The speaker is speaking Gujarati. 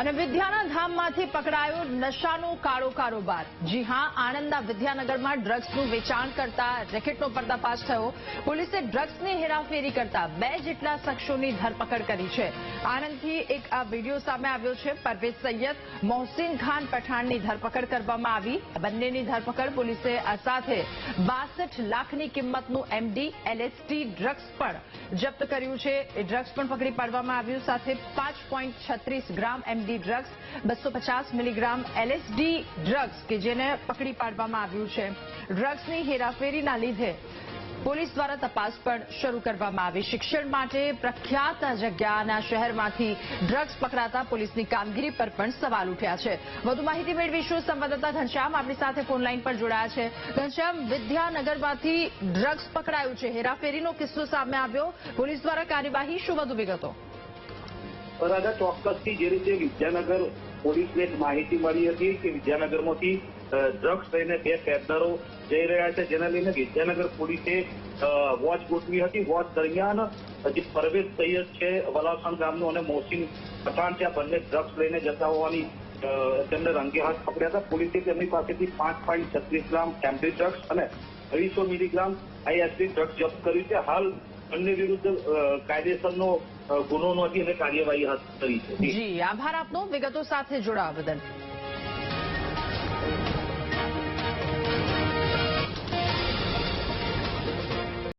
અને વિદ્યાના ધામમાંથી પકડાયો નશાનો કાળો કારોબાર. જી હા, આણંદના વિદ્યાનગરમાં ડ્રગ્સનું વેચાણ કરતા રેકેટનો પર્દાફાશ થયો. પોલીસે ડ્રગ્સની હેરાફેરી કરતા બે જેટલા શખ્સોની ધરપકડ કરી છે. આણંદથી એક આ વીડિયો સામે આવ્યો છે. પરવેઝ સૈયદ મોહસિન ખાન પઠાણની ધરપકડ કરવામાં આવી. બંનેની ધરપકડ પોલીસે સાથે બાસઠ લાખની કિંમતનું એમડી, એલએસટી ડ્રગ્સ પણ જપ્ત કર્યું છે. એ ડ્રગ્સ પણ પકડી પાડવામાં આવ્યું. સાથે પાંચ ગ્રામ એમડી ડ્રગ્સ બસો મિલીગ્રામ એલએસડી ડ્રગ્સ કે જેને પકડી પાડવામાં આવ્યું છે. ડ્રગ્સની હેરાફેરીના લીધે પોલીસ દ્વારા તપાસ પણ શરૂ કરવામાં આવી. શિક્ષણ માટે પ્રખ્યાત જગ્યાના શહેરમાંથી ડ્રગ્સ પકડાતા પોલીસની કામગીરી પર પણ સવાલ ઉઠ્યા છે. વધુ માહિતી મેળવીશું. સંવાદદાતા ઘનશ્યામ આપણી સાથે ફોનલાઈન પર જોડાયા છે. ઘનશ્યામ, વિદ્યાનગરમાંથી ડ્રગ્સ પકડાયું છે. હેરાફેરીનો કિસ્સો સામે આવ્યો. પોલીસ દ્વારા કાર્યવાહી શું વધુ વિગતો? રાજા ચોક્કસથી જે રીતે વિદ્યાનગર પોલીસને માહિતી મળી હતી કે વિદ્યાનગરમાંથી ડ્રગ્સ લઈને બે પેડલરો જઈ રહ્યા છે, જેના લઈને વિદ્યાનગર પોલીસે વોચ ગોઠવી હતી. વોચ દરમિયાન જે પરવેઝ સૈયદ છે વલાસણ ગામનો અને મોહસિન પઠાણ છે, આ બંને ડ્રગ્સ લઈને જતા હોવાની તેમને રંગે હાથ પકડ્યા હતા. પોલીસે તેમની પાસેથી પાંચ પોઈન્ટ છત્રીસ ગ્રામ કેમ્બ્રી ડ્રગ્સ અને અઢીસો મિલીગ્રામ આઈએસડી ડ્રગ્સ જપ્ત કર્યું છે. હાલ બંને વિરુદ્ધ કાયદેસરનો ગુનો નોંધી અને કાર્યવાહી હાથ ધરી છે. જી, આભાર આપનો. વિગતો સાથે જોડાવા બદલ.